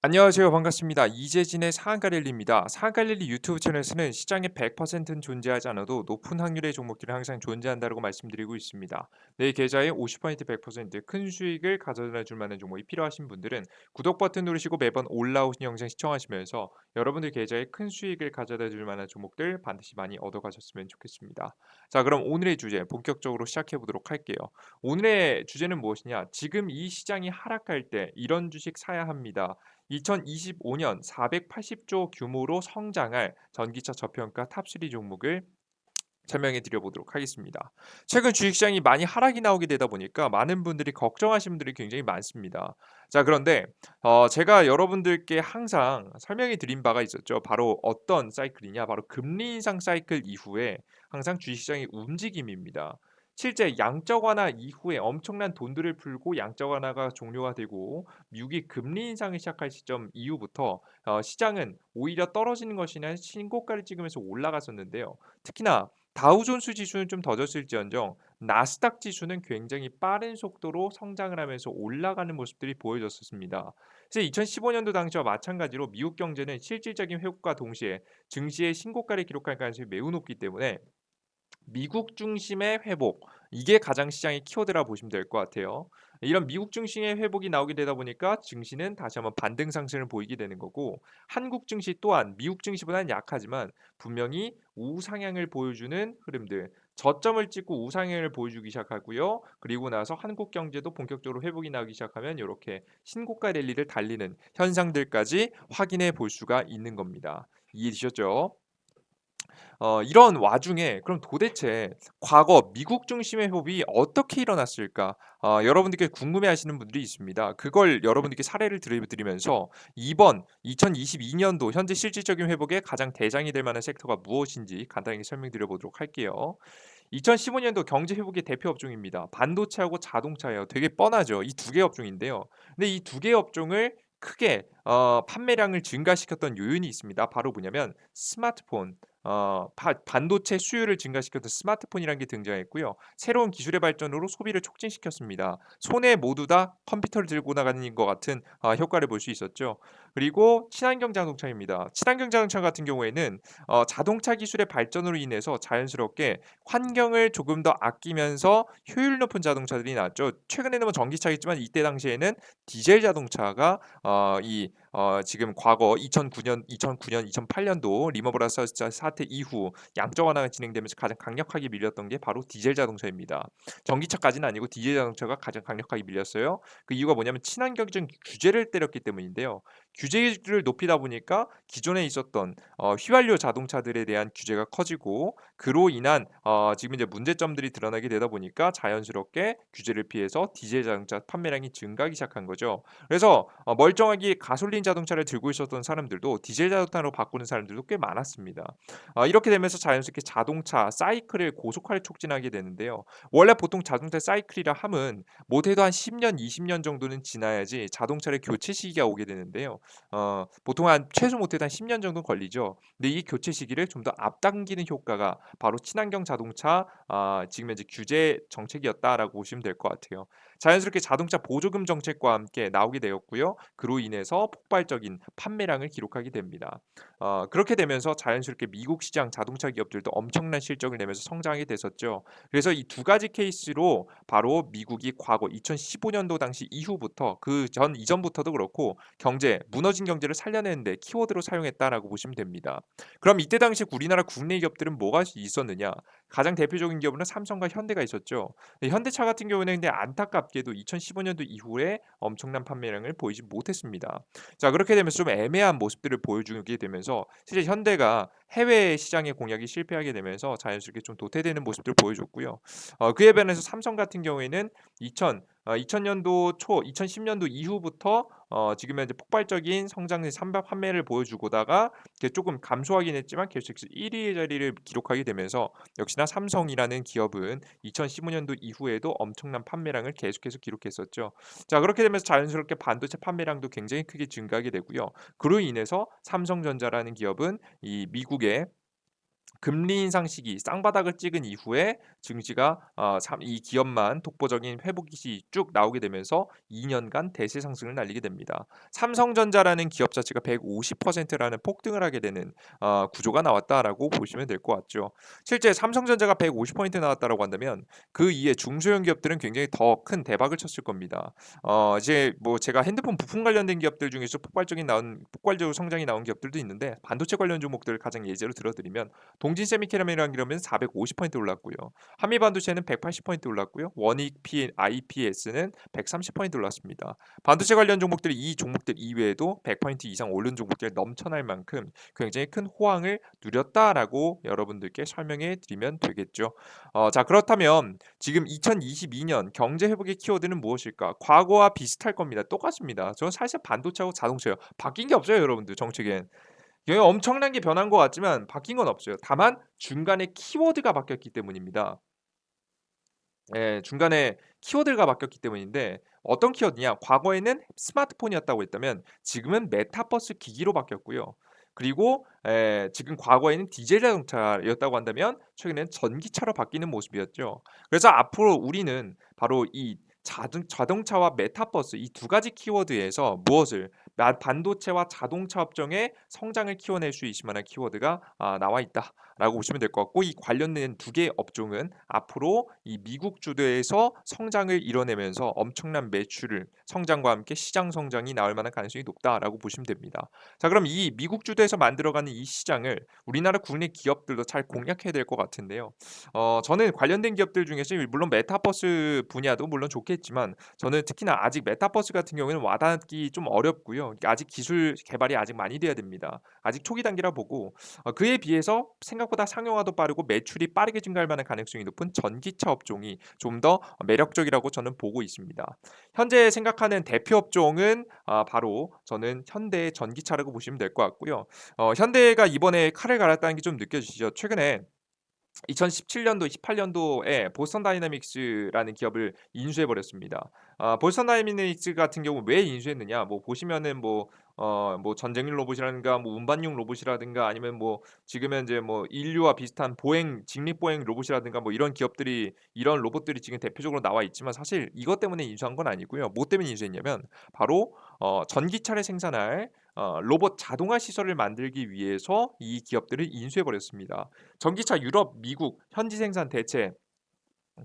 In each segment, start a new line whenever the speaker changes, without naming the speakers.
안녕하세요. 반갑습니다. 이재진의. 상한가 랠리 유튜브 채널에서는 시장에 100%는 존재하지 않아도 높은 확률의 종목들이 항상 존재한다고 말씀드리고 있습니다. 내 계좌에 50% 100%큰 수익을 가져다 줄 만한 종목이 필요하신 분들은 구독 버튼 누르시고 매번 올라오신 영상 시청하시면서 여러분들 계좌에 큰 수익을 가져다 줄 만한 종목들 반드시 많이 얻어 가셨으면 좋겠습니다. 자, 그럼 오늘의 주제 본격적으로 시작해 보도록 할게요. 오늘의 주제는 무엇이냐? 지금 이 시장이 하락할 때 이런 주식 사야 합니다. 2025년 480조 규모로 성장할 전기차 저평가 탑3 종목을 설명해 드려 보도록 하겠습니다. 최근 주식시장이 많이 하락이 나오게 되다 보니까 많은 분들이 걱정하시는 분들이 굉장히 많습니다. 자, 그런데 어, 제가 여러분들께 항상 설명해 드린 바가 있었죠. 바로 어떤 사이클이냐? 바로 금리 인상 사이클 이후에 항상 주식시장의 움직임입니다. 실제 양적 완화 이후에 엄청난 돈들을 풀고 양적 완화가 종료가 되고 미국이 금리 인상을 시작할 시점 이후부터 어, 시장은 오히려 떨어지는 것이 아니라 신고가를 찍으면서 올라갔었는데요. 특히나 다우존스 지수는 좀더 졌을지언정 나스닥 지수는 굉장히 빠른 속도로 성장을 하면서 올라가는 모습들이 보여졌었습니다. 그래서 2015년도 당시와 마찬가지로 미국 경제는 실질적인 회복과 동시에 증시의 신고가를 기록할 가능성이 매우 높기 때문에 미국 중심의 회복 이게 가장 시장의 키워드라 보시면 될 것 같아요. 이런 미국 중심의 회복이 나오게 되다 보니까 증시는 다시 한번 반등 상승을 보이게 되는 거고 한국 증시 또한 미국 증시보다는 약하지만 분명히 우상향을 보여주는 흐름들 저점을 찍고 우상향을 보여주기 시작하고요. 그리고 나서 한국 경제도 본격적으로 회복이 나기 시작하면 이렇게 신고가 랠리를 달리는 현상들까지 확인해 볼 수가 있는 겁니다. 이해되셨죠? 어 이런 와중에 그럼 도대체 과거 미국 중심의 회복이 어떻게 일어났을까? 어 여러분들께 궁금해하시는 분들이 있습니다. 그걸 여러분들께 사례를 드리 드리면서 이번 2022년도 현재 실질적인 회복의 가장 대장이 될 만한 섹터가 무엇인지 간단하게 설명드려 보도록 할게요. 2015년도 경제 회복의 대표 업종입니다. 반도체하고 자동차예요. 되게 뻔하죠. 이 두 개 업종인데요. 근데 이 두 개 업종을 크게 어 판매량을 증가시켰던 요인이 있습니다. 바로 뭐냐면 스마트폰 어 바 반도체 수요를 증가시켰던 스마트폰이라는 게 등장했고요. 새로운 기술의 발전으로 소비를 촉진시켰습니다. 손에 모두 다 컴퓨터를 들고 나가는 것 같은 아 효과를 볼 수 있었죠. 그리고 친환경 자동차입니다. 친환경 자동차 같은 경우에는 어 자동차 기술의 발전으로 인해서 자연스럽게 환경을 조금 더 아끼면서 효율 높은 자동차들이 나왔죠. 최근에는 뭐 전기차겠지만 이때 당시에는 디젤 자동차가 어 이 어 지금 과거 2009년 2009년 2008년도 리먼 브라더스 사태 이후 양적 완화가 진행되면서 가장 강력하게 밀렸던 게 바로 디젤 자동차입니다. 전기차까지는 아니고 디젤 자동차가 가장 강력하게 밀렸어요. 그 이유가 뭐냐면 친환경적 규제를 때렸기 때문인데요. 규제를 높이다 보니까 기존에 있었던 어 휘발유 자동차들에 대한 규제가 커지고 그로 인한 어 지금 이제 문제점들이 드러나게 되다 보니까 자연스럽게 규제를 피해서 디젤 자동차 판매량이 증가하기 시작한 거죠. 그래서 어 멀쩡하게 가솔린 자동차를 들고 있었던 사람들도 디젤 자동차로 바꾸는 사람들도 꽤 많았습니다. 어 이렇게 되면서 자연스럽게 자동차 사이클을 고속화를 촉진하게 되는데요. 원래 보통 자동차 사이클이라 함은 못해도 한 10년, 20년 정도는 지나야지 자동차의 교체 시기가 오게 되는데요. 어 보통 한 최소 못해도 한 10년 정도 걸리죠. 근데 이 교체 시기를 좀 더 앞당기는 효과가 바로 친환경 자동차 아 지금 현재 규제 정책이었다라고 보시면 될 것 같아요. 자연스럽게 자동차 보조금 정책과 함께 나오게 되었고요. 그로 인해서 폭발적인 판매량을 기록하게 됩니다. 어 그렇게 되면서 자연스럽게 미국 시장 자동차 기업들도 엄청난 실적을 내면서 성장하게 됐었죠. 그래서 이 두 가지 케이스로 바로 미국이 과거 2015년도 당시 이후부터 그 전 이전부터도 그렇고 경제 무너진 경제를 살려내는 데 키워드로 사용했다라고 보시면 됩니다. 그럼 이때 당시 우리나라 국내 기업들은 뭐가 있었느냐? 가장 대표적인 기업은 삼성과 현대가 있었죠. 네, 현대차 같은 경우는 근데 안타깝 게도 2015년도 이후에 엄청난 판매량을 보이지 못했습니다. 자 그렇게 되면서 좀 애매한 모습들을 보여주게 되면서 실제 현대가 해외 시장의 공략이 실패하게 되면서 자연스럽게 좀 도태되는 모습들을 보여줬고요. 어, 그에 반해서 삼성 같은 경우에는 2000 어, 2000년도 초, 2010년도 이후부터 어, 지금 현재 폭발적인 성장의 삼박 판매를 보여주고다가 조금 감소하긴 했지만 계속해서 1위의 자리를 기록하게 되면서 역시나 삼성이라는 기업은 2015년도 이후에도 엄청난 판매량을 계속해서 기록했었죠. 자 그렇게 되면서 자연스럽게 반도체 판매량도 굉장히 크게 증가하게 되고요. 그로 인해서 삼성전자라는 기업은 이 미국의 금리 인상 시기 쌍바닥을 찍은 이후에 증시가 어, 참 이 기업만 독보적인 회복이 쭉 나오게 되면서 2년간 대세 상승을 날리게 됩니다. 삼성전자라는 기업 자체가 150%라는 폭등을 하게 되는 어, 구조가 나왔다라고 보시면 될 것 같죠. 실제 삼성전자가 150% 나왔다라고 한다면 그 이에 중소형 기업들은 굉장히 더 큰 대박을 쳤을 겁니다. 어, 이제 뭐 제가 핸드폰 부품 관련된 기업들 중에서 폭발적인 나온 폭발적으로 성장이 나온 기업들도 있는데 반도체 관련 종목들을 가장 예제로 들어드리면 동진 세미케라미랑 이러면 450% 올랐고요. 한미 반도체는 180% 올랐고요. 원익 P, IPS는 130% 올랐습니다. 반도체 관련 종목들이 이 종목들 이외에도 100% 이상 오른 종목들 넘쳐날 만큼 굉장히 큰 호황을 누렸다라고 여러분들께 설명해 드리면 되겠죠. 어, 자 그렇다면 지금 2022년 경제 회복의 키워드는 무엇일까? 과거와 비슷할 겁니다. 똑같습니다. 저는 사실 반도체하고 자동차요. 바뀐 게 없어요, 여러분들 정책엔. 이게 엄청난 게 변한 것 같지만 바뀐 건 없어요. 다만 중간에 키워드가 바뀌었기 때문입니다. 예, 중간에 키워드가 바뀌었기 때문인데 어떤 키워드냐? 과거에는 스마트폰이었다고 했다면 지금은 메타버스 기기로 바뀌었고요. 그리고 에, 지금 과거에는 디젤 자동차였다고 한다면 최근에는 전기차로 바뀌는 모습이었죠. 그래서 앞으로 우리는 바로 이 자동, 자동차와 메타버스 이 두 가지 키워드에서 무엇을 마- 반도체와 자동차 업종의 성장을 키워낼 수 있을 만한 키워드가 아, 나와 있다 라고 보시면 될 것 같고 이 관련된 두 개의 업종은 앞으로 이 미국 주도에서 성장을 이뤄내면서 엄청난 매출을 성장과 함께 시장 성장이 나올 만한 가능성이 높다라고 보시면 됩니다. 자, 그럼 이 미국 주도에서 만들어가는 이 시장을 우리나라 국내 기업들도 잘 공략해야 될 것 같은데요. 어, 저는 관련된 기업들 중에서 물론 메타버스 분야도 물론 좋겠지만 저는 특히나 아직 메타버스 같은 경우에는 와닿기 좀 어렵고요. 아직 기술 개발이 아직 많이 돼야 됩니다. 아직 초기 단계라 보고 어, 그에 비해서 생각 보다 상용화도 빠르고 매출이 빠르게 증가할 만한 가능성이 높은 전기차 업종이 좀 더 매력적이라고 저는 보고 있습니다. 현재 생각하는 대표 업종은 아, 바로 저는 현대 전기차라고 보시면 될 것 같고요. 어, 현대가 이번에 칼을 갈았다는 게 좀 느껴지시죠? 최근에 2017년도, 18년도에 보스턴 다이나믹스라는 기업을 인수해 버렸습니다. 아, 보스턴 다이나믹스 같은 경우 왜 인수했느냐? 뭐 보시면은 뭐 어, 뭐 전쟁 로봇이라든가 뭐 운반용 로봇이라든가 아니면 뭐 지금은 이제 뭐 인류와 비슷한 보행 직립 보행 로봇이라든가 뭐 이런 기업들이 이런 로봇들이 지금 대표적으로 나와 있지만 사실 이것 때문에 인수한 건 아니고요. 뭐 때문에 인수했냐면 바로 어, 전기차를 생산할 어, 로봇 자동화 시설을 만들기 위해서 이 기업들을 인수해 버렸습니다. 전기차 유럽, 미국 현지 생산 대체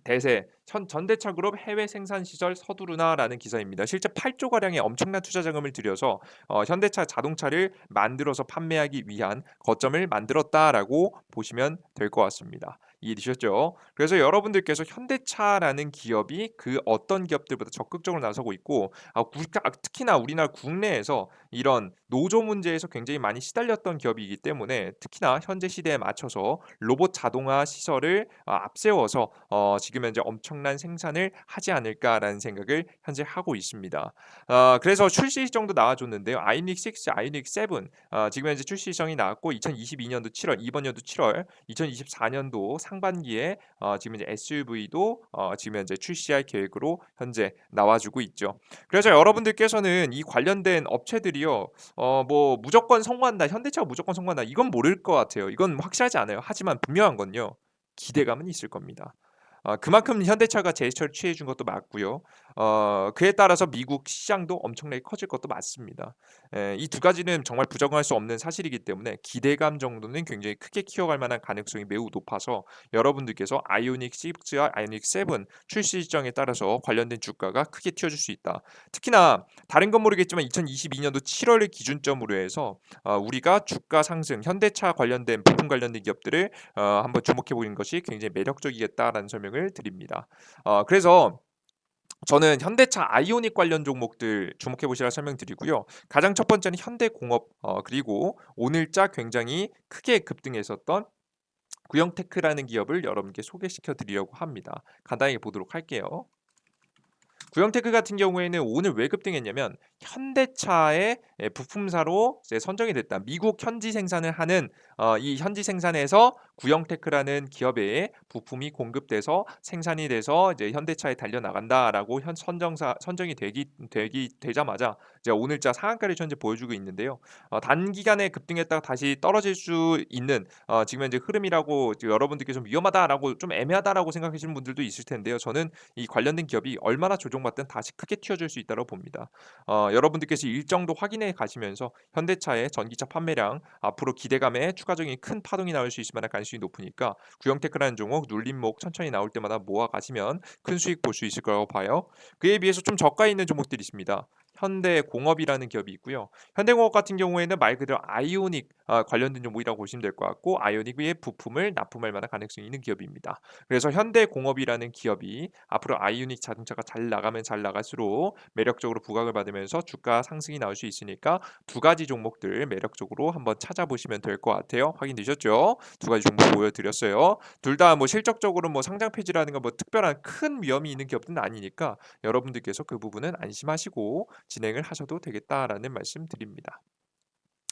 대세 현 전대차 그룹 해외 생산 시설 서두르나라는 기사입니다. 실제 8조 가량의 엄청난 투자 자금을 들여서 어, 현대차 자동차를 만들어서 판매하기 위한 거점을 만들었다라고 보시면 될 것 같습니다. 이해되셨죠? 그래서 여러분들께서 현대차라는 기업이 그 어떤 기업들보다 적극적으로 나서고 있고 아, 구- 아, 특히나 우리나라 국내에서 이런 노조 문제에서 굉장히 많이 시달렸던 기업이기 때문에 특히나 현재 시대에 맞춰서 로봇 자동화 시설을 아, 앞세워서 어, 지금 현재 엄청난 생산을 하지 않을까라는 생각을 현재 하고 있습니다. 어, 그래서 출시 일정도 나와줬는데요. 아이닉 6, 아이닉 7 어, 지금 현재 출시 일정이 나왔고 2022년도 7월, 이번 연도 7월, 2024년도 상반기에 어, 지금 이제 SUV도 어, 지금 현재 출시할 계획으로 현재 나와주고 있죠. 그래서 여러분들께서는 이 관련된 업체들이요, 어, 뭐 무조건 성공한다, 현대차가 무조건 성공한다, 이건 모를 것 같아요. 이건 확실하지 않아요. 하지만 분명한 건요, 기대감은 있을 겁니다. 어, 그만큼 현대차가 제스처를 취해 준 것도 맞고요. 어, 그에 따라서 미국 시장도 엄청나게 커질 것도 맞습니다. 이 두 가지는 정말 부정할 수 없는 사실이기 때문에 기대감 정도는 굉장히 크게 키워갈 만한 가능성이 매우 높아서 여러분들께서 아이오닉 6와 아이오닉 7 출시 일정에 따라서 관련된 주가가 크게 튀어줄 수 있다. 특히나 다른 건 모르겠지만 2022년도 7월을 기준점으로 해서 어, 우리가 주가 상승, 현대차 관련된 부품 관련된 기업들을 어, 한번 주목해 보는 것이 굉장히 매력적이겠다라는 설명을 드립니다. 어, 그래서 저는 현대차 아이오닉 관련 종목들 주목해 보시라 설명드리고요. 가장 첫 번째는 현대공업 어, 그리고 오늘자 굉장히 크게 급등했었던 구형테크라는 기업을 여러분께 소개시켜 드리려고 합니다. 간단히 보도록 할게요. 구형테크 같은 경우에는 오늘 왜 급등했냐면 현대차의 예, 부품사로 선정이 됐다. 미국 현지 생산을 하는 어, 이 현지 생산에서 구형테크라는 기업에 부품이 공급돼서 생산이 돼서 이제 현대차에 달려 나간다라고 현 선정사 선정이 되기 되기 되자마자 이제 오늘자 상한가를 현재 보여주고 있는데요. 어, 단기간에 급등했다가 다시 떨어질 수 있는 어, 지금 현재 흐름이라고 여러분들께 좀 위험하다라고 좀 애매하다라고 생각하시는 분들도 있을 텐데요. 저는 이 관련된 기업이 얼마나 조정받든 다시 크게 튀어줄 수 있다고 봅니다. 어, 여러분들께서 일정도 확인해 가시면서 현대차의 전기차 판매량 앞으로 기대감에 추가적인 큰 파동이 나올 수 있을 만한 가능성이 높으니까 구형테크라는 종목 눌림목 천천히 나올 때마다 모아 가시면 큰 수익 볼 수 있을 거라고 봐요. 그에 비해서 좀 저가 있는 종목들이 있습니다. 현대공업이라는 기업이 있고요. 현대공업 같은 경우에는 말 그대로 아이오닉 아, 관련된 종목이라고 보시면 될 것 같고 아이오닉의 부품을 납품할 만한 가능성이 있는 기업입니다. 그래서 현대공업이라는 기업이 앞으로 아이오닉 자동차가 잘 나가면 잘 나갈수록 매력적으로 부각을 받으면서 주가 상승이 나올 수 있으니까 두 가지 종목들 매력적으로 한번 찾아보시면 될 것 같아요. 확인되셨죠? 두 가지 종목 보여드렸어요. 둘 다 뭐 실적적으로 뭐 상장 폐지라든가 뭐 특별한 큰 위험이 있는 기업들은 아니니까 여러분들께서 그 부분은 안심하시고 진행을 하셔도 되겠다라는 말씀 드립니다.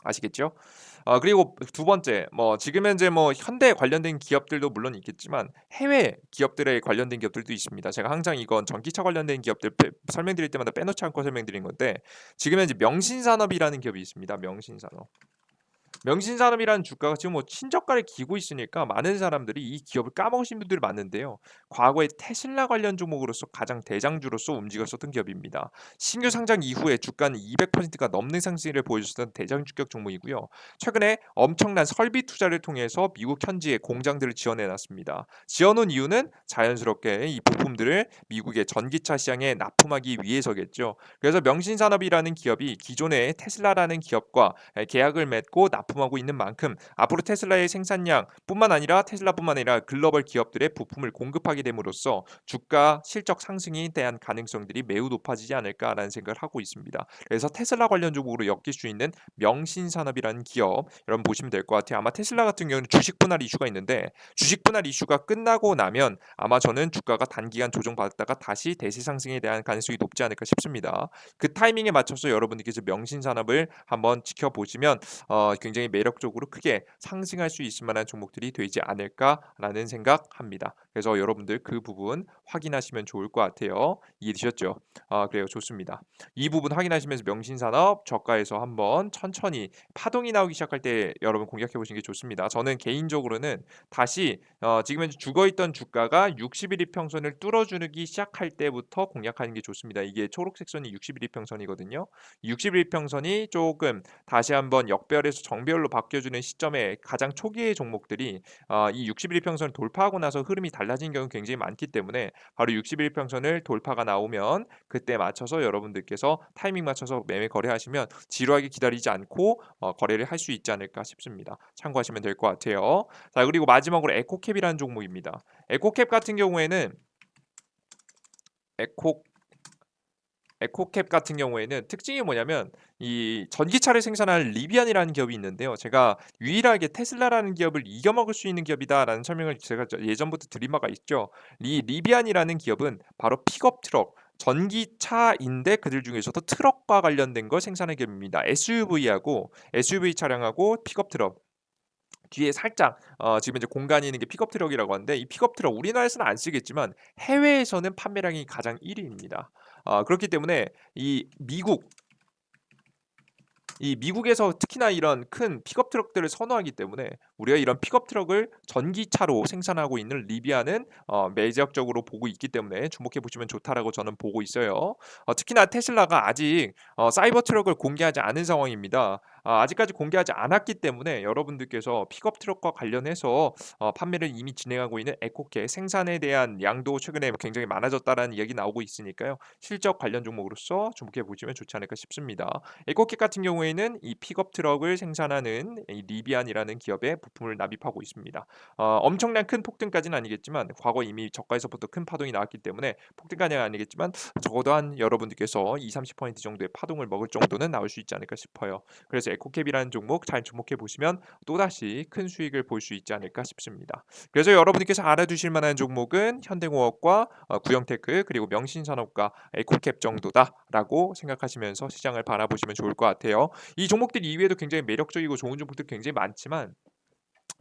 아시겠죠? 어 그리고 두 번째 뭐 지금 현재 뭐 현대 관련된 기업들도 물론 있겠지만 해외 기업들에 관련된 기업들도 있습니다. 제가 항상 이건 전기차 관련된 기업들 빼 설명드릴 때마다 빼놓지 않고 설명드린 건데 지금 현재 명신산업이라는 기업이 있습니다. 명신산업. 명신산업이라는 주가가 지금 뭐 친저가를 기고 있으니까 많은 사람들이 이 기업을 까먹으신 분들이 많은데요. 과거에 테슬라 관련 종목으로서 가장 대장주로서 움직였었던 기업입니다. 신규 상장 이후에 주가는 200%가 넘는 상승을 보여줬던 대장주격 종목이고요. 최근에 엄청난 설비 투자를 통해서 미국 현지에 공장들을 지어내 놨습니다. 지어놓은 이유는 자연스럽게 이 부품들을 미국의 전기차 시장에 납품하기 위해서겠죠. 그래서 명신산업이라는 기업이 기존의 테슬라라는 기업과 계약을 맺고 납품 하고 있는 만큼 앞으로 테슬라의 생산량뿐만 아니라 테슬라뿐만 아니라 글로벌 기업들의 부품을 공급하게 됨으로써 주가 실적 상승에 대한 가능성들이 매우 높아지지 않을까라는 생각을 하고 있습니다. 그래서 테슬라 관련 종목으로 엮일 수 있는 명신산업이라는 기업 여러분 보시면 될 것 같아요. 아마 테슬라 같은 경우는 주식 분할 이슈가 있는데 주식 분할 이슈가 끝나고 나면 아마 저는 주가가 단기간 조정받았다가 다시 대세 상승에 대한 가능성이 높지 않을까 싶습니다. 그 타이밍에 맞춰서 여러분들께서 명신산업을 한번 지켜보시면 어, 굉장히 매력적으로 크게 상승할 수 있을 만한 종목들이 되지 않을까라는 생각합니다. 그래서 여러분들 그 부분 확인하시면 좋을 것 같아요. 이해되셨죠? 아, 그래요. 좋습니다. 이 부분 확인하시면서 명신산업 저가에서 한번 천천히 파동이 나오기 시작할 때 여러분 공략해 보시는 게 좋습니다. 저는 개인적으로는 다시 어, 지금 현재 죽어있던 주가가 60일 이평선을 뚫어주기 시작할 때부터 공략하는 게 좋습니다. 이게 초록색 선이 60일 이평선이거든요. 60일 이평선이 조금 다시 한번 역별에서 정별로 바뀌어주는 시점에 가장 초기의 종목들이 어, 이 60일 평선을 돌파하고 나서 흐름이 달라진 경우 굉장히 많기 때문에 바로 60일 평선을 돌파가 나오면 그때 맞춰서 여러분들께서 타이밍 맞춰서 매매 거래하시면 지루하게 기다리지 않고 어, 거래를 할 수 있지 않을까 싶습니다. 참고하시면 될 것 같아요. 자 그리고 마지막으로 에코캡이라는 종목입니다. 에코캡 같은 경우에는 에코 에코캡 같은 경우에는 특징이 뭐냐면 이 전기차를 생산할 리비안이라는 기업이 있는데요. 제가 유일하게 테슬라라는 기업을 이겨먹을 수 있는 기업이다라는 설명을 제가 예전부터 드린 바가 있죠. 이 리비안이라는 기업은 바로 픽업 트럭 전기차인데 그들 중에서도 트럭과 관련된 걸 생산하는 기업입니다. SUV하고 SUV 차량하고 픽업 트럭 뒤에 살짝 어, 지금 이제 공간이 있는 게 픽업 트럭이라고 하는데 이 픽업 트럭 우리나라에서는 안 쓰겠지만 해외에서는 판매량이 가장 1위입니다. 어, 그렇기 때문에 이 미국 이 미국에서 특히나 이런 큰 픽업 트럭들을 선호하기 때문에 우리가 이런 픽업 트럭을 전기차로 생산하고 있는 리비아는 어, 매력적으로 보고 있기 때문에 주목해 보시면 좋다라고 저는 보고 있어요. 어, 특히나 테슬라가 아직 어, 사이버 트럭을 공개하지 않은 상황입니다. 아, 아직까지 공개하지 않았기 때문에 여러분들께서 픽업 트럭과 관련해서 어, 판매를 이미 진행하고 있는 에코케 생산에 대한 양도 최근에 굉장히 많아졌다라는 이야기 나오고 있으니까요. 실적 관련 종목으로서 주목해 보시면 좋지 않을까 싶습니다. 에코케 같은 경우에는 이 픽업 트럭을 생산하는 이 리비안이라는 기업의 부품을 납입하고 있습니다. 어, 엄청난 큰 폭등까지는 아니겠지만 과거 이미 저가에서부터 큰 파동이 나왔기 때문에 폭등까지는 아니겠지만 적어도 한 여러분들께서 2, 30포인트 정도의 파동을 먹을 정도는 나올 수 있지 않을까 싶어요. 그래서 에코캡이라는 종목 잘 주목해 보시면 또다시 큰 수익을 볼 수 있지 않을까 싶습니다. 그래서 여러분들께서 알아두실 만한 종목은 현대공업과 어, 구형테크 그리고 명신산업과 에코캡 정도다라고 생각하시면서 시장을 바라보시면 좋을 것 같아요. 이 종목들 이외에도 굉장히 매력적이고 좋은 종목들 굉장히 많지만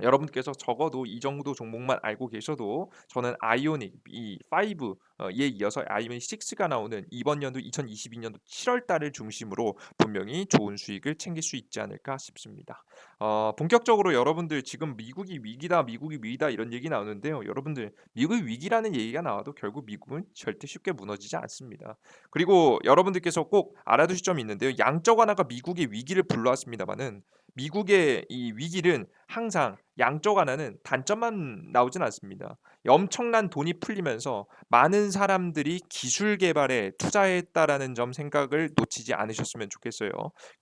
여러분께서 적어도 이 정도 종목만 알고 계셔도 저는 아이오닉 이 5에 이어서 아이오닉 6가 나오는 이번 연도 2022년도 7월 달을 중심으로 분명히 좋은 수익을 챙길 수 있지 않을까 싶습니다. 어, 본격적으로 여러분들 지금 미국이 위기다, 미국이 위기다 이런 얘기 나오는데요. 여러분들 미국이 위기라는 얘기가 나와도 결국 미국은 절대 쉽게 무너지지 않습니다. 그리고 여러분들께서 꼭 알아두실 점이 있는데요. 양적 완화가 미국의 위기를 불러왔습니다만은 미국의 이 위기는 항상 양적 완화는 단점만 나오진 않습니다. 엄청난 돈이 풀리면서 많은 사람들이 기술 개발에 투자했다라는 점 생각을 놓치지 않으셨으면 좋겠어요.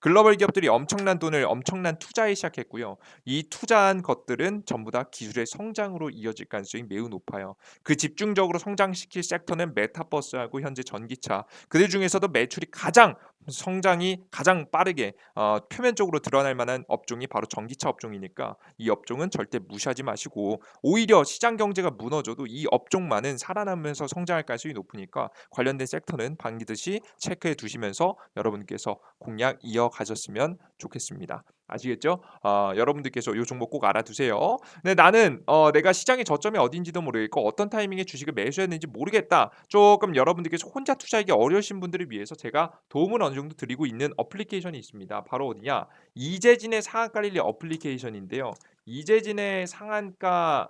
글로벌 기업들이 엄청난 돈을 엄청난 투자에 시작했고요. 이 투자한 것들은 전부 다 기술의 성장으로 이어질 가능성이 매우 높아요. 그 집중적으로 성장시킬 섹터는 메타버스하고 현재 전기차. 그들 중에서도 매출이 가장 성장이 가장 빠르게 어, 표면적으로 드러날 만한 업종이 바로 전기차 업종이니까 이 업종은 절대 무시하지 마시고 오히려 시장 경제가 무너져도 이 업종만은 살아남으면서 성장할 가능성이 높으니까 관련된 섹터는 반드시 체크해 두시면서 여러분께서 공략 이어가셨으면 좋겠습니다. 아시겠죠? 어, 여러분들께서 이 종목 꼭 알아두세요. 근데 나는 어, 내가 시장의 저점이 어딘지도 모르겠고 어떤 타이밍에 주식을 매수했는지 모르겠다. 조금 여러분들께서 혼자 투자하기 어려우신 분들을 위해서 제가 도움을 어느 정도 드리고 있는 어플리케이션이 있습니다. 바로 어디냐? 이재진의 상한가 랠리 어플리케이션인데요. 이재진의 상한가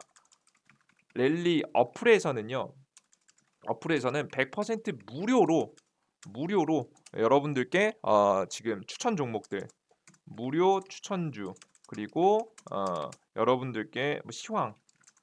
랠리 어플에서는요. 어플에서는 100% 무료로 무료로 여러분들께 어, 지금 추천 종목들 무료 추천주 그리고 어, 여러분들께 뭐 시황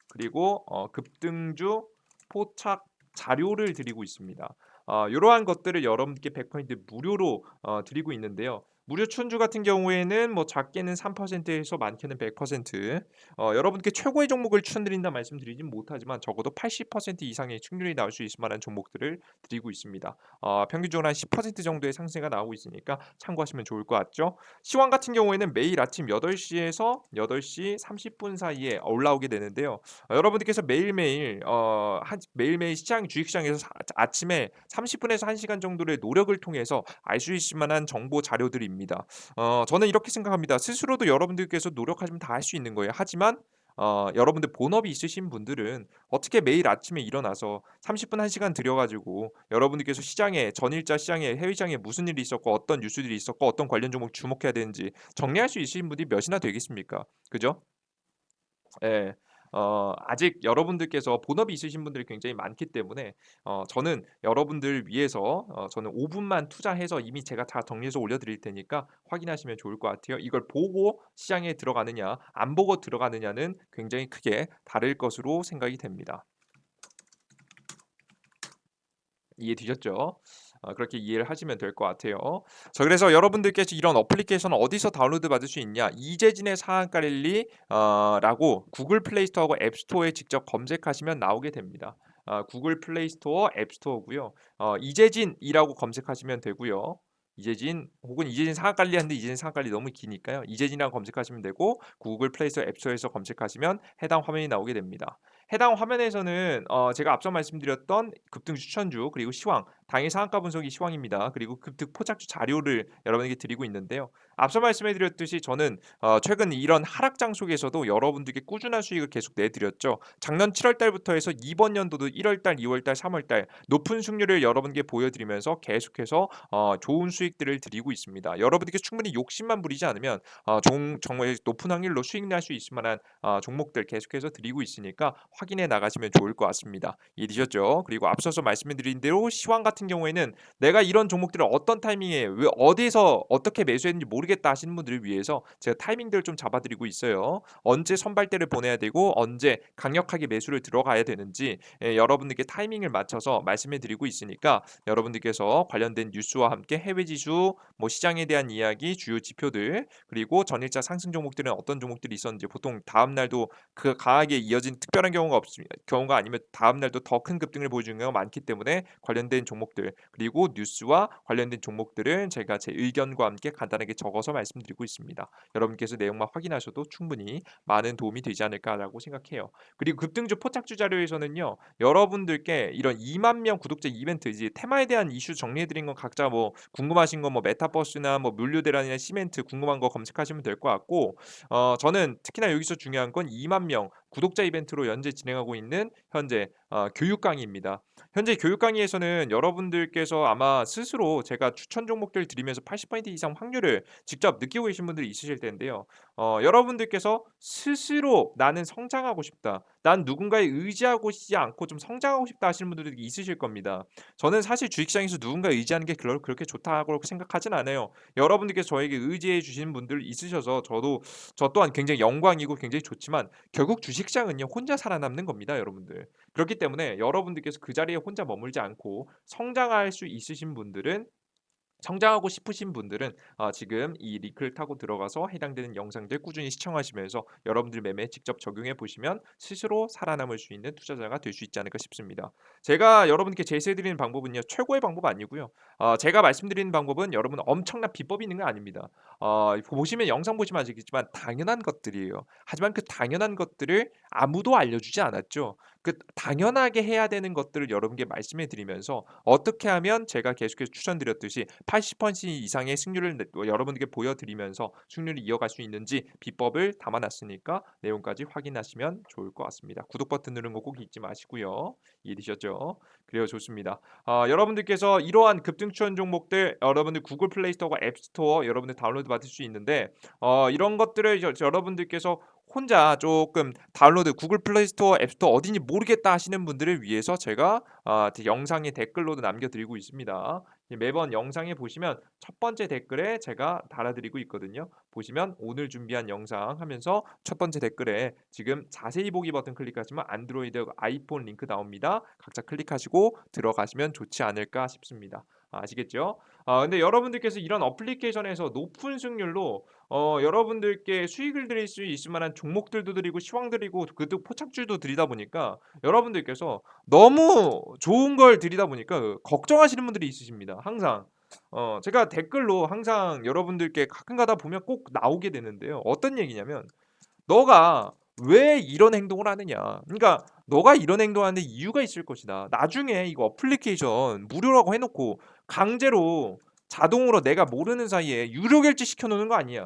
그리고 어, 급등주 포착 자료를 드리고 있습니다. 어, 이러한 것들을 여러분께 100% 무료로 어, 드리고 있는데요. 무료 춘주 같은 경우에는 뭐 작게는 3%에서 많게는 100% 어, 여러분께 최고의 종목을 추천드린다 말씀드리진 못하지만 적어도 80% 이상의 충률이 나올 수 있을 만한 종목들을 드리고 있습니다. 어, 평균적으로 한 10% 정도의 상승가 나오고 있으니까 참고하시면 좋을 것 같죠. 시황 같은 경우에는 매일 아침 8시에서 8시 30분 사이에 올라오게 되는데요. 어, 여러분들께서 매일매일 어, 한, 매일매일 시장 주식시장에서 사, 아침에 30분에서 1시간 정도의 노력을 통해서 알 수 있을 만한 정보 자료들입니다. 입니다. 어, 저는 이렇게 생각합니다. 스스로도 여러분들께서 노력하시면 다 할 수 있는 거예요. 하지만 어, 여러분들 본업이 있으신 분들은 어떻게 매일 아침에 일어나서 30분 1시간 들여가지고 여러분들께서 시장에 전일자 시장에 해외 시장에 무슨 일이 있었고 어떤 뉴스들이 있었고 어떤 관련 종목 주목해야 되는지 정리할 수 있으신 분들이 몇이나 되겠습니까? 그죠? 예. 어, 아직 여러분들께서 본업이 있으신 분들이 굉장히 많기 때문에 어, 저는 여러분들 위해서 어, 저는 5분만 투자해서 이미 제가 다 정리해서 올려드릴 테니까 확인하시면 좋을 것 같아요. 이걸 보고 시장에 들어가느냐 안 보고 들어가느냐는 굉장히 크게 다를 것으로 생각이 됩니다. 이해 되셨죠? 어, 그렇게 이해를 하시면 될 것 같아요. 자 그래서 여러분들께서 이런 어플리케이션 어디서 다운로드 받을 수 있냐? 이재진의 랠리 어, 라고 구글 플레이스토어하고 앱스토어에 직접 검색하시면 나오게 됩니다. 어, 구글 플레이스토어 앱스토어고요. 어, 이재진이라고 검색하시면 되고요. 이재진 혹은 이재진 상한관리 하는데 이재진 상한관리 너무 기니까요. 이재진이라고 검색하시면 되고 구글 플레이스토어 앱스토어에서 검색하시면 해당 화면이 나오게 됩니다. 해당 화면에서는 어 제가 앞서 말씀드렸던 급등 추천주 그리고 시황 당일 상한가 분석이 시황입니다. 그리고 급등 포착주 자료를 여러분에게 드리고 있는데요. 앞서 말씀해드렸듯이 저는 어 최근 이런 하락장 속에서도 여러분들께 꾸준한 수익을 계속 내드렸죠. 작년 7월 달부터 해서 이번 연도도 1월 달, 2월 달, 3월 달 높은 승률을 여러분께 보여드리면서 계속해서 어 좋은 수익들을 드리고 있습니다. 여러분들께 충분히 욕심만 부리지 않으면 어 종, 정말 높은 확률로 수익 낼수 있을 만한 어 종목들 계속해서 드리고 있으니까 확인해 나가시면 좋을 것 같습니다. 이해되셨죠? 그리고 앞서서 말씀드린 대로 시황 같은 경우에는 내가 이런 종목들을 어떤 타이밍에 왜 어디서 어떻게 매수했는지 모르 겠다 하시는 분들을 위해서 제가 타이밍들을 좀 잡아 드리고 있어요. 언제 선발대를 보내야 되고 언제 강력하게 매수를 들어가야 되는지 예, 여러분들께 타이밍을 맞춰서 말씀해 드리고 있으니까 여러분들께서 관련된 뉴스와 함께 해외 지수 뭐 시장에 대한 이야기, 주요 지표들 그리고 전일자 상승 종목들은 어떤 종목들이 있었는지 보통 다음 날도 그 강하게 이어진 특별한 경우가 없습니다. 경우가 아니면 다음 날도 더 큰 급등을 보여주는 경우가 많기 때문에 관련된 종목들 그리고 뉴스와 관련된 종목들은 제가 제 의견과 함께 간단하게 적어 서 말씀드리고 있습니다. 여러분께서 내용만 확인하셔도 충분히 많은 도움이 되지 않을까라고 생각해요. 그리고 급등주 포착주 자료에서는요. 여러분들께 이런 2만 명 구독자 이벤트 이제 테마에 대한 이슈 정리해 드린 건 각자 뭐 궁금하신 거 뭐 메타버스나 뭐 물류 대란이나 시멘트 궁금한 거 검색하시면 될 것 같고 어 저는 특히나 여기서 중요한 건 2만 명 구독자 이벤트로 현재 진행하고 있는 현재 어 교육 강의입니다. 현재 교육 강의에서는 여러분들께서 아마 스스로 제가 추천 종목들 드리면서 80% 이상 확률을 직접 느끼고 계신 분들이 있으실 텐데요. 어 여러분들께서 스스로 '나는 성장하고 싶다. 난 누군가에 의지하고 있지 않고 좀 성장하고 싶다.' 하시는 분들이 있으실 겁니다. 저는 사실 주식시장에서 누군가에 의지하는 게 그렇 그렇게 좋다고 생각하진 않아요. 여러분들께서 저에게 의지해 주시는 분들 있으셔서 저도 저 또한 굉장히 영광이고 굉장히 좋지만 결국 주식 시장은요 혼자 살아남는 겁니다 여러분들. 그렇기 때문에 여러분들께서 그 자리에 혼자 머물지 않고 성장할 수 있으신 분들은 성장하고 싶으신 분들은 어 지금 이 링크를 타고 들어가서 해당되는 영상들 꾸준히 시청하시면서 여러분들 매매에 직접 적용해 보시면 스스로 살아남을 수 있는 투자자가 될 수 있지 않을까 싶습니다. 제가 여러분께 제시해 드리는 방법은요. 최고의 방법 아니고요. 어 제가 말씀드리는 방법은 여러분 엄청난 비법이 있는 거 아닙니다. 어 보시면 영상 보시면 아시겠지만 당연한 것들이에요. 하지만 그 당연한 것들을 아무도 알려주지 않았죠. 그 당연하게 해야 되는 것들을 여러분께 말씀해 드리면서 어떻게 하면 제가 계속해서 추천드렸듯이 80% 이상의 승률을 내- 여러분들께 보여드리면서 승률을 이어갈 수 있는지 비법을 담아놨으니까 내용까지 확인하시면 좋을 것 같습니다. 구독 버튼 누르는 거 꼭 잊지 마시고요. 이해되셨죠? 그래요 좋습니다. 아, 여러분들께서 이러한 급등 추천 종목들 여러분들 구글 플레이 스토어와 앱 스토어 여러분들 다운로드 받을 수 있는데 어, 이런 것들을 여, 여러분들께서 혼자 조금 다운로드 구글 플레이 스토어 앱 스토어 어딘지 모르겠다 하시는 분들을 위해서 제가 아, 제 영상에 댓글로도 남겨드리고 있습니다. 매번 영상에 보시면 첫 번째 댓글에 제가 달아드리고 있거든요. 보시면 오늘 준비한 영상 하면서 첫 번째 댓글에 지금 자세히 보기 버튼 클릭하시면 안드로이드 아이폰 링크 나옵니다. 각자 클릭하시고 들어가시면 좋지 않을까 싶습니다. 아시겠죠? 아, 근데 여러분들께서 이런 어플리케이션에서 높은 승률로 어, 여러분들께 수익을 드릴 수 있을 만한 종목들도 드리고 시황 드리고 그도 포착주도 드리다 보니까 여러분들께서 너무 좋은 걸 드리다 보니까 그 걱정하시는 분들이 있으십니다. 항상. 어, 제가 댓글로 항상 여러분들께 가끔 가다 보면 꼭 나오게 되는데요. 어떤 얘기냐면 너가 왜 이런 행동을 하느냐. 그러니까 너가 이런 행동하는데 이유가 있을 것이다. 나중에 이거 어플리케이션 무료라고 해놓고 강제로 자동으로 내가 모르는 사이에 유료 결제 시켜놓는 거 아니야.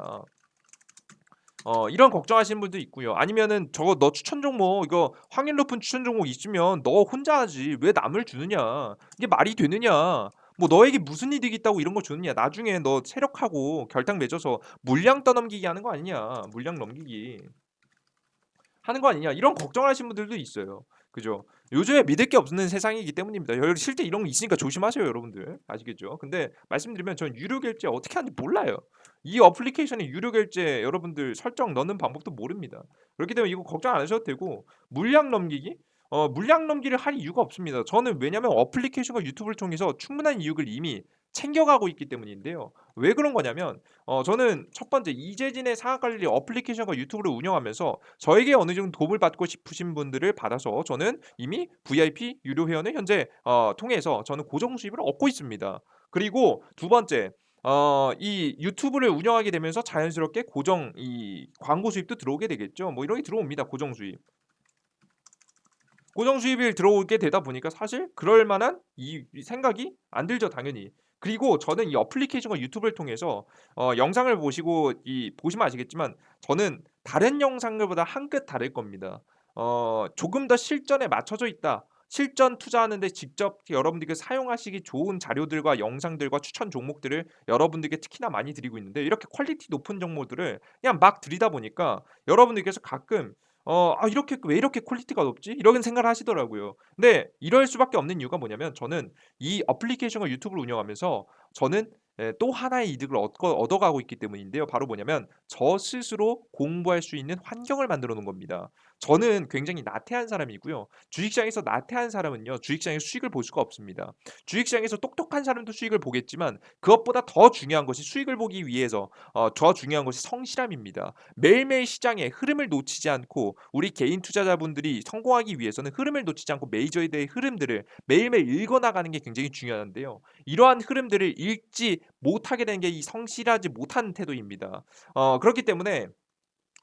어 이런 걱정하시는 분도 있고요. 아니면은 저거 너 추천 종목 이거 확률 높은 추천 종목 있으면 너 혼자 하지 왜 남을 주느냐. 이게 말이 되느냐. 뭐 너에게 무슨 이득이 있다고 이런 거 주느냐. 나중에 너 세력하고 결탁 맺어서 물량 떠넘기기 하는 거 아니냐. 물량 넘기기. 하는 거 아니냐 이런 걱정하시는 분들도 있어요. 그죠? 요즘에 믿을 게 없는 세상이기 때문입니다. 여 실제 이런 거 있으니까 조심하세요, 여러분들. 아시겠죠? 근데 말씀드리면 전 유료 결제 어떻게 하는지 몰라요. 이 어플리케이션에 유료 결제 여러분들 설정 넣는 방법도 모릅니다. 그렇기 때문에 이거 걱정 안 하셔도 되고 물량 넘기기? 어 물량 넘기를 할 이유가 없습니다. 저는 왜냐면 어플리케이션과 유튜브를 통해서 충분한 이익을 이미 챙겨가고 있기 때문인데요. 왜 그런 거냐면 어 저는 첫 번째 이재진의 상한 관리 어플리케이션과 유튜브를 운영하면서 저에게 어느 정도 도움을 받고 싶으신 분들을 받아서 저는 이미 VIP 유료 회원을 현재 어 통해서 저는 고정 수입을 얻고 있습니다. 그리고 두 번째 어 이 유튜브를 운영하게 되면서 자연스럽게 고정 이 광고 수입도 들어오게 되겠죠. 뭐 이런 게 들어옵니다. 고정 수입. 고정 수입이 들어오게 되다 보니까 사실 그럴 만한 이이 생각이 안 들죠, 당연히. 그리고 저는 이 어플리케이션과 유튜브를 통해서 어 영상을 보시고 이 보시면 아시겠지만 저는 다른 영상들보다 한 끗 다를 겁니다. 어 조금 더 실전에 맞춰져 있다. 실전 투자하는 데 직접 여러분들께 사용하시기 좋은 자료들과 영상들과 추천 종목들을 여러분들께 특히나 많이 드리고 있는데 이렇게 퀄리티 높은 정보들을 그냥 막 드리다 보니까 여러분들께서 가끔 어 '아 이렇게 왜 이렇게 퀄리티가 높지?' 이런 생각을 하시더라고요. 근데 이럴 수밖에 없는 이유가 뭐냐면 저는 이 어플리케이션과 유튜브를 운영하면서 저는 예 또 하나의 이득을 얻고 얻어 가고 있기 때문인데요. 바로 뭐냐면 저 스스로 공부할 수 있는 환경을 만들어 놓은 겁니다. 저는 굉장히 나태한 사람이고요. 주식시장에서 나태한 사람은요. 주식시장에서 수익을 볼 수가 없습니다. 주식시장에서 똑똑한 사람도 수익을 보겠지만 그것보다 더 중요한 것이 수익을 보기 위해서 어 더 중요한 것이 성실함입니다. 매일매일 시장의 흐름을 놓치지 않고 우리 개인 투자자분들이 성공하기 위해서는 흐름을 놓치지 않고 메이저에 대해 흐름들을 매일매일 읽어 나가는 게 굉장히 중요한데요. 이러한 흐름들을 읽지 못하게 되는 게 이 성실하지 못한 태도입니다. 어 그렇기 때문에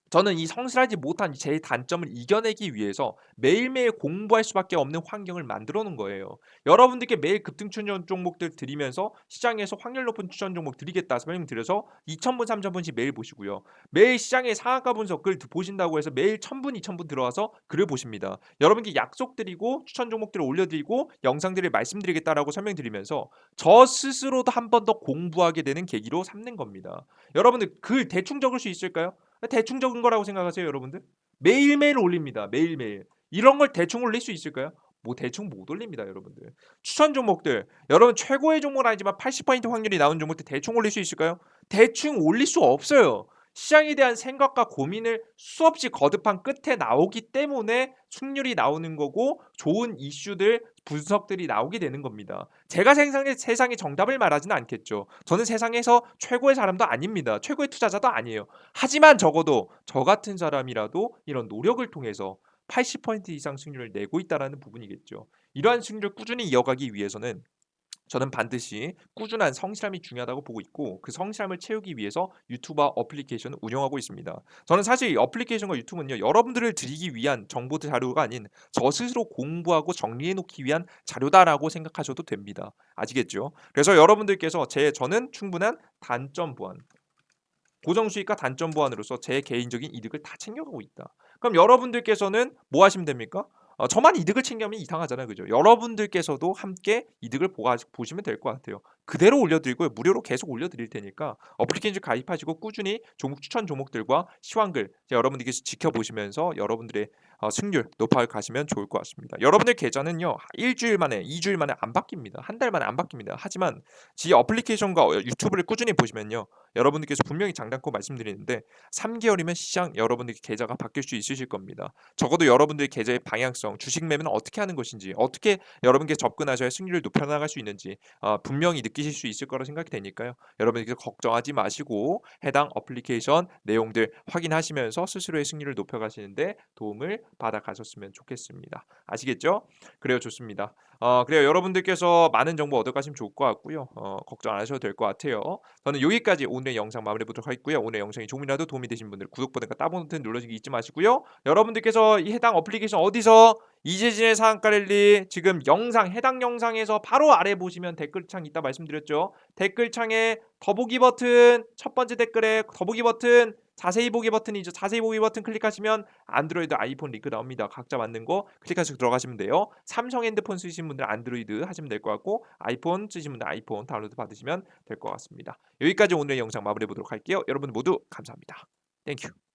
저는 이 성실하지 못한 제 단점을 이겨내기 위해서 매일매일 공부할 수밖에 없는 환경을 만들어 놓은 거예요. 여러분들께 매일 급등 추천 종목들 드리면서 시장에서 확률 높은 추천 종목 드리겠다 설명드려서 2,000 분, 3,000 분씩 매일 보시고요. 매일 시장의 상한가 분석을 드 보신다고 해서 매일 1,000 분, 2,000분 들어와서 글을 보십니다. 여러분께 약속드리고 추천 종목들을 올려드리고 영상들을 말씀드리겠다라고 설명드리면서 저 스스로도 한 번 더 공부하게 되는 계기로 삼는 겁니다. 여러분들 글 대충 적을 수 있을까요? 대충 적은 거라고 생각하세요, 여러분들? 매일매일 올립니다. 매일매일. 이런 걸 대충 올릴 수 있을까요? 뭐 대충 못 올립니다, 여러분들. 추천 종목들. 여러분 최고의 종목은 아니지만 80% 확률이 나오는 종목들 대충 올릴 수 있을까요? 대충 올릴 수 없어요. 시장에 대한 생각과 고민을 수없이 거듭한 끝에 나오기 때문에 승률이 나오는 거고 좋은 이슈들 분석들이 나오게 되는 겁니다. 제가 세상에 세상에 정답을 말하지는 않겠죠. 저는 세상에서 최고의 사람도 아닙니다. 최고의 투자자도 아니에요. 하지만 적어도 저 같은 사람이라도 이런 노력을 통해서 80% 이상 승률을 내고 있다라는 부분이겠죠. 이러한 승률을 꾸준히 이어가기 위해서는 저는 반드시 꾸준한 성실함이 중요하다고 보고 있고 그 성실함을 채우기 위해서 유튜브와 어플리케이션을 운영하고 있습니다. 저는 사실 이 어플리케이션과 유튜브는요. 여러분들을 드리기 위한 정보 자료가 아닌 저 스스로 공부하고 정리해 놓기 위한 자료다라고 생각하셔도 됩니다. 아시겠죠? 그래서 여러분들께서 제 저는 충분한 단점 보완 고정 수익과 단점 보완으로서 제 개인적인 이득을 다 챙겨가고 있다. 그럼 여러분들께서는 뭐 하시면 됩니까? 어 저만 이득을 챙기면 이상하잖아요. 그죠? 여러분들께서도 함께 이득을 보가 보시면 될 것 같아요. 그대로 올려드리고요. 무료로 계속 올려드릴 테니까 어플리케이션 가입하시고 꾸준히 종목 추천 종목들과 시황글 여러분들께서 지켜보시면서 여러분들의 어 승률 높아 가시면 좋을 것 같습니다. 여러분들 계좌는요. 1 주일 만에 2 주일 만에 안 바뀝니다. 1달 만에 안 바뀝니다. 하지만 지 어플리케이션과 어 유튜브를 꾸준히 보시면요. 여러분들께서 분명히 장담코 말씀드리는데 3 개월이면 시장 여러분들 계좌가 바뀔 수 있으실 겁니다. 적어도 여러분들의 계좌의 방향성, 주식 매매는 어떻게 하는 것인지, 어떻게 여러분께서 접근하셔야 승률을 높여 나갈 수 있는지 어 분명히 느끼실 수 있을 거라 생각이 되니까요. 여러분들께서 걱정하지 마시고 해당 어플리케이션 내용들 확인하시면서 스스로의 승률을 높여 가시는데 도움을 받아 가셨으면 좋겠습니다. 아시겠죠? 그래요. 좋습니다. 어 그래요. 여러분들께서 많은 정보 얻어 가시면 좋을 것 같고요. 어 걱정 안 하셔도 될 것 같아요. 저는 여기까지 오늘의 영상 마무리해 보도록 하겠고요. 오늘 영상이 조금이라도 도움이 되신 분들 구독 버튼과 따봉 버튼 눌러주기 잊지 마시고요. 여러분들께서 이 해당 어플리케이션 어디서 이재진의 랠리 지금 영상 해당 영상에서 바로 아래 보시면 댓글창 있다 말씀드렸죠. 댓글창에 더보기 버튼 첫 번째 댓글에 더보기 버튼 자세히 보기 버튼이 죠. 자세히 보기 버튼 클릭하시면 안드로이드, 아이폰 링크 나옵니다. 각자 맞는 거 클릭하셔서 들어가시면 돼요. 삼성 핸드폰 쓰시는 분들 안드로이드 하시면 될 것 같고 아이폰 쓰시는 분들 아이폰 다운로드 받으시면 될 것 같습니다. 여기까지 오늘의 영상 마무리해 보도록 할게요. 여러분 모두 감사합니다. 땡큐.